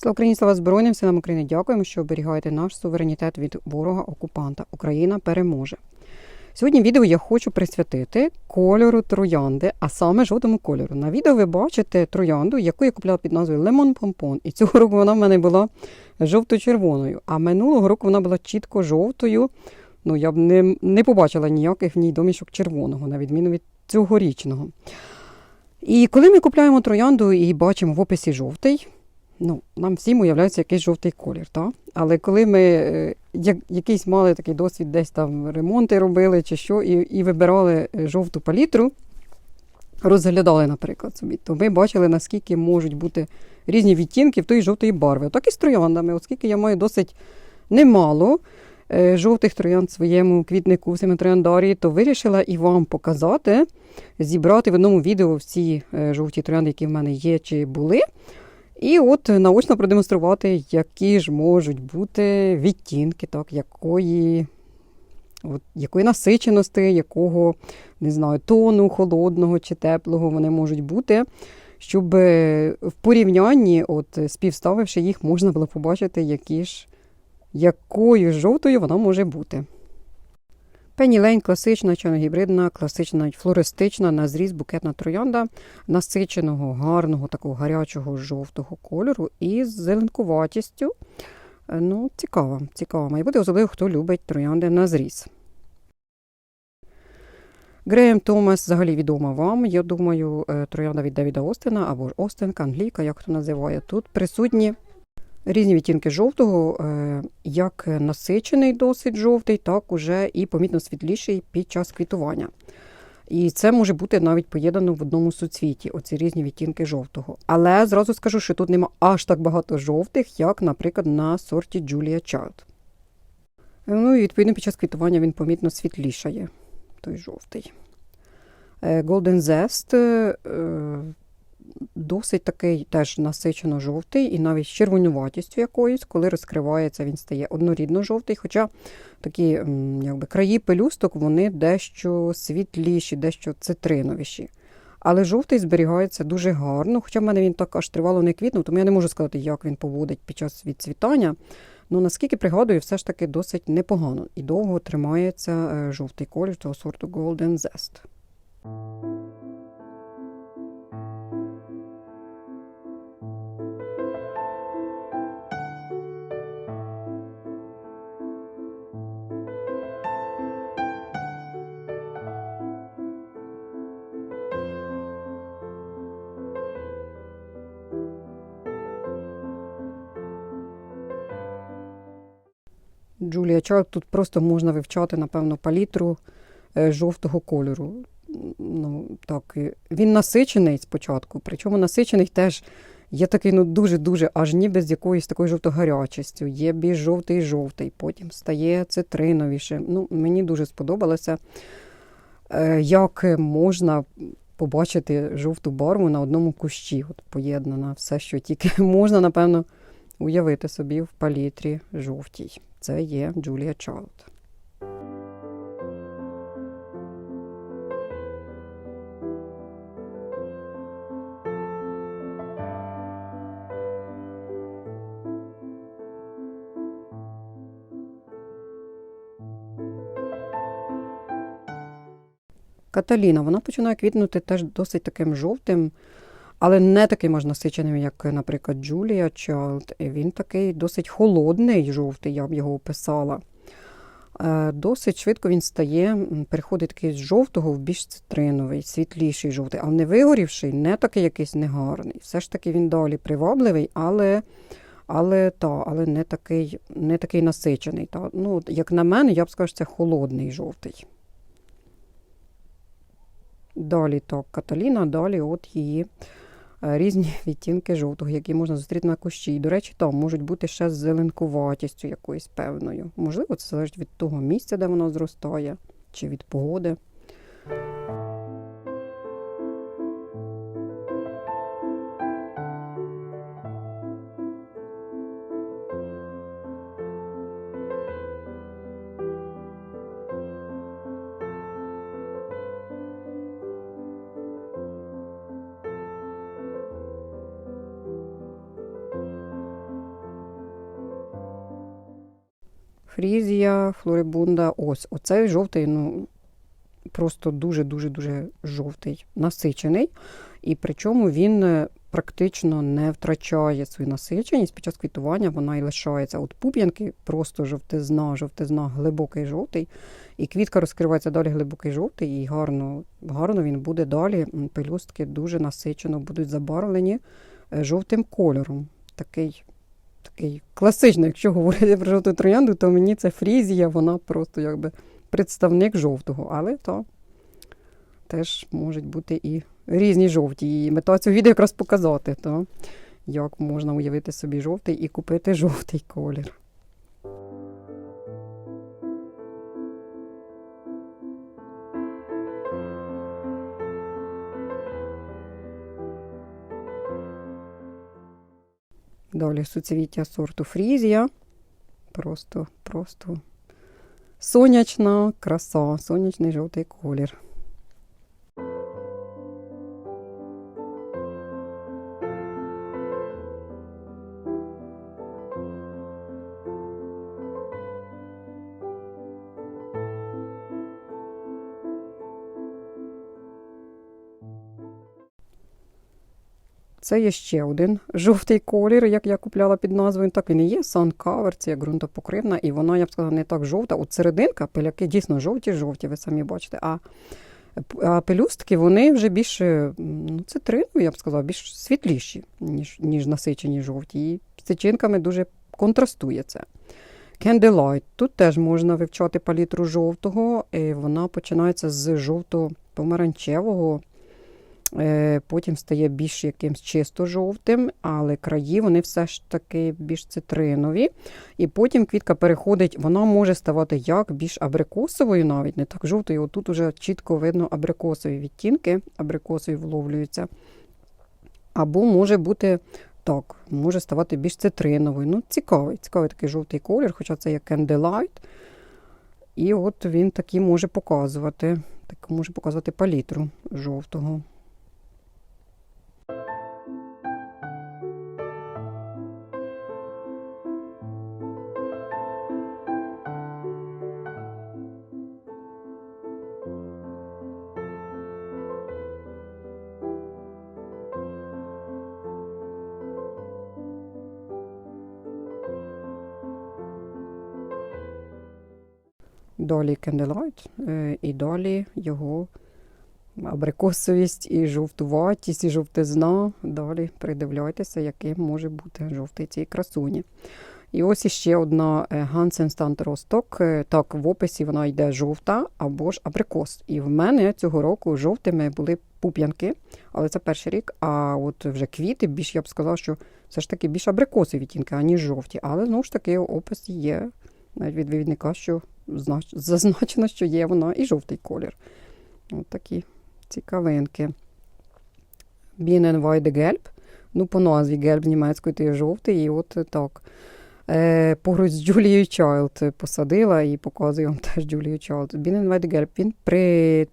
Слава Україні, слава Збройним силам України. Дякуємо, що оберігаєте наш суверенітет від ворога-окупанта. Україна переможе. Сьогодні відео я хочу присвятити кольору троянди, а саме жовтому кольору. На відео ви бачите троянду, яку я купляла під назвою Лемон Помпон. І цього року вона в мене була жовто-червоною, а минулого року вона була чітко жовтою. Ну, я б не, не побачила ніяких в ній домішок червоного, на відміну від цьогорічного. І коли ми купляємо троянду і бачимо в описі жовтий, ну, нам всім уявляється якийсь жовтий колір. Так? Але коли ми е, як, якийсь мали такий досвід, десь там ремонти робили чи що, і, і вибирали е, жовту палітру, розглядали, наприклад, собі, то ми бачили, наскільки можуть бути різні відтінки в тої жовтої барви. Так і з трояндами, оскільки я маю досить немало е, жовтих троянд своєму квітнику, в семитрояндарії, то вирішила і вам показати, зібрати в одному відео всі жовті троянди, які в мене є чи були. І от наочно продемонструвати, які ж можуть бути відтінки, так, якої, от, якої насиченості, якого не знаю, тону холодного чи теплого вони можуть бути, щоб е, в порівнянні, от, співставивши їх, можна було побачити, які ж, якою жовтою вона може бути. Пенні Лейн класична, чорногібридна, класична флористична на зріз букетна троянда насиченого, гарного, такого гарячого жовтого кольору із зеленкуватістю. Е, Ну, цікаво, цікаво має бути, особливо хто любить троянди на зріз. Греєм Томас взагалі відома вам. Я думаю, е, троянда від Давіда Остена або ж Остенка, англійка, як хто називає. Тут присутні різні відтінки жовтого, е, як насичений досить жовтий, так уже і помітно світліший під час квітування. І це може бути навіть поєднано в одному суцвіті, оці різні відтінки жовтого. Але зразу скажу, що тут нема аж так багато жовтих, як, наприклад, на сорті Julia Child. Ну і відповідно під час квітування він помітно світлішає, той жовтий. Е, Golden Zest е, досить такий теж насичено жовтий і навіть з червонуватістю якоюсь, коли розкривається, він стає однорідно жовтий. Хоча такі якби, краї пелюсток вони дещо світліші, дещо цитриновіші. Але жовтий зберігається дуже гарно, хоча в мене він так аж тривало не квітнув, тому я не можу сказати, як він поводить під час відцвітання. Ну, наскільки пригадую, все ж таки досить непогано і довго тримається е, жовтий колір того сорту Golden Zest. Джулія Чарк тут просто можна вивчати, напевно, палітру е, жовтого кольору. Ну, так, він насичений спочатку, причому насичений теж є такий ну, дуже-дуже, аж ніби з якоюсь такою жовтогарячістю. Є більш жовтий жовтий, потім стає цитриновіше. Ну, мені дуже сподобалося, е, як можна побачити жовту барву на одному кущі. От поєднана все, що тільки можна, напевно, уявити собі в палітрі жовтій. Це є Джулія Чайлд. Каталіна, вона починає квітнути теж досить таким жовтим, але не таким аж насиченим, як, наприклад, Джулія Чайлд. Він такий досить холодний жовтий, я б його описала. Е, Досить швидко він стає, переходить такий з жовтого в більш цитриновий, світліший жовтий, а не вигорівший, не такий якийсь негарний. Все ж таки він далі привабливий, але, але, та, але не, такий, не такий насичений. Та. Ну, як на мене, я б сказав, що це холодний жовтий. Далі так, Каталіна, далі от її різні відтінки жовтого, які можна зустріти на кущі. І, до речі, там можуть бути ще з зеленкуватістю якоюсь певною. Можливо, це залежить від того місця, де воно зростає, чи від погоди. Фрізія, флорибунда. Ось, оцей жовтий, ну, просто дуже-дуже-дуже жовтий, насичений. І причому він е, практично не втрачає свою насиченість під час квітування, вона і лишається. От пуп'янки просто жовтизна, жовтизна, глибокий жовтий. І квітка розкривається далі глибокий жовтий, і гарно, гарно він буде далі. Пелюстки дуже насичено будуть забарвлені е, жовтим кольором. Такий, такий класичний, якщо говорити про жовту троянду, то мені це фрізія, вона просто якби представник жовтого. Але то теж можуть бути і різні жовті. І мета цього відео якраз показати, то, як можна уявити собі жовтий і купити жовтий колір. Далі суцвіття сорту Фрізія. Просто, просто сонячна краса, сонячний жовтий колір. Це є ще один жовтий колір, як я купляла під назвою. Так він і є. Suncover, це є ґрунтопокривна, і вона, я б сказала, не так жовта. От серединка, пиляки дійсно жовті-жовті, ви самі бачите. А, а пелюстки вони вже більш ну, цитринові, я б сказала, більш світліші, ніж, ніж насичені жовті. І з тичинками дуже контрастує це. Candlelight. Тут теж можна вивчати палітру жовтого. І вона починається з жовто-помаранчевого. Е, Потім стає більш якимсь чисто жовтим, але краї вони все ж таки більш цитринові. І потім квітка переходить, вона може ставати як більш абрикосовою, навіть не так жовтою. Отут уже чітко видно абрикосові відтінки, абрикосові вловлюються. Або може бути так, може ставати більш цитриновою. Ну, цікавий, цікавий такий жовтий колір, хоча це є Candlelight. І от він такий може показувати, так може показувати палітру жовтого. Далі Candlelight, е, і далі його абрикосовість, і жовтуватість, і жовтизна. Далі придивляйтеся, яким може бути жовтий цій красуні. І ось іще одна Stand Росток. Е, Так, в описі вона йде жовта або ж абрикос. І в мене цього року жовтими були пуп'янки, але це перший рік. А от вже квіти, більш я б сказала, що все ж таки більш абрикосові відтінки, аніж жовті. Але знову ж таки опис є навіть від вивідника, що зазначено, що є вона і жовтий колір. От такі цікавинки. Bienen Weide Gelb. Ну, по назві Гельб німецькою то є жовтий, і от так. Е, поруч з Джулією Чайлд посадила і показую вам теж Джулію Чайлд. Bienen Weide Gelb, він при,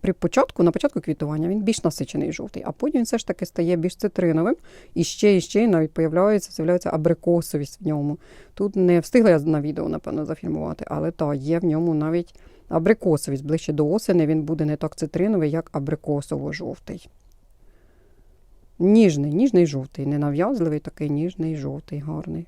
при початку, на початку квітування, він більш насичений жовтий, а потім він все ж таки стає більш цитриновим. І ще, і ще навіть появляється, з'являється абрикосовість в ньому. Тут не встигла я на відео, напевно, зафільмувати, але так, є в ньому навіть абрикосовість. Ближче до осені він буде не так цитриновий, як абрикосово-жовтий. Ніжний, ніжний жовтий, ненав'язливий, такий ніжний жовтий, гарний.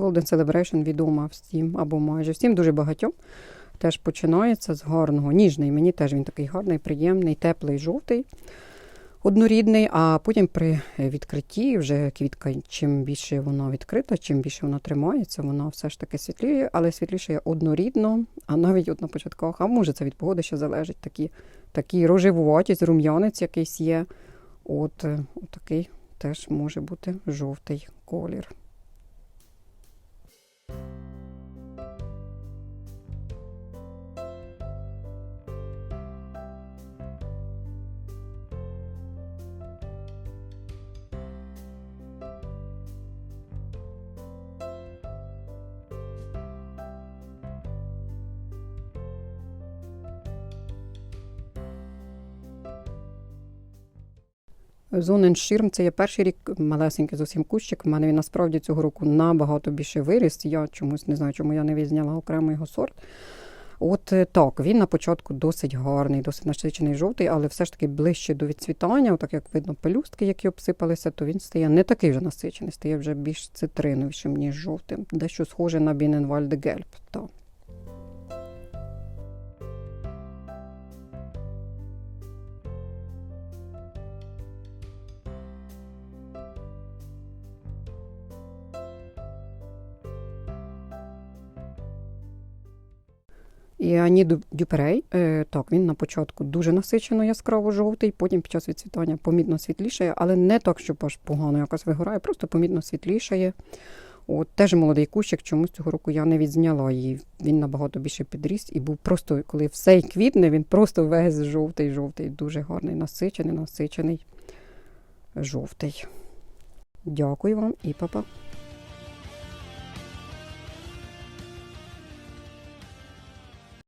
Golden Celebration відома всім або майже всім, дуже багатьом. Теж починається з гарного, ніжний. Мені теж він такий гарний, приємний, теплий, жовтий, однорідний. А потім при відкритті вже квітка, чим більше вона відкрита, чим більше вона тримається, вона все ж таки світліє, але світліше однорідно. А навіть от на початках, а може це від погоди ще залежить, такі, такі рожевуватість, рум'янець якийсь є. От, е, от такий теж може бути жовтий колір. Зоненширм це є перший рік малесенький зовсім кущик. У мене він насправді цього року набагато більше виріс. Я чомусь не знаю, чому я не відзняла окремо його сорт. От е, так, він на початку досить гарний, досить насичений жовтий, але все ж таки ближче до відцвітання, отак як видно пелюстки, які обсипалися, то він стає не такий вже насичений, стає вже більш цитриновішим, ніж жовтим. Дещо схоже на Біненвальде Гельб. І Ані Дюперей, е, так, він на початку дуже насичено яскраво жовтий, потім під час відцвітання помітно світлішає, але не так, щоб аж погано якось вигорає, просто помітно світлішає. От теж молодий кущик, чомусь цього року я не відзняла її. Він набагато більше підріс і був просто, коли все квітне, він просто весь жовтий, жовтий, дуже гарний, насичений, насичений жовтий. Дякую вам і па-па.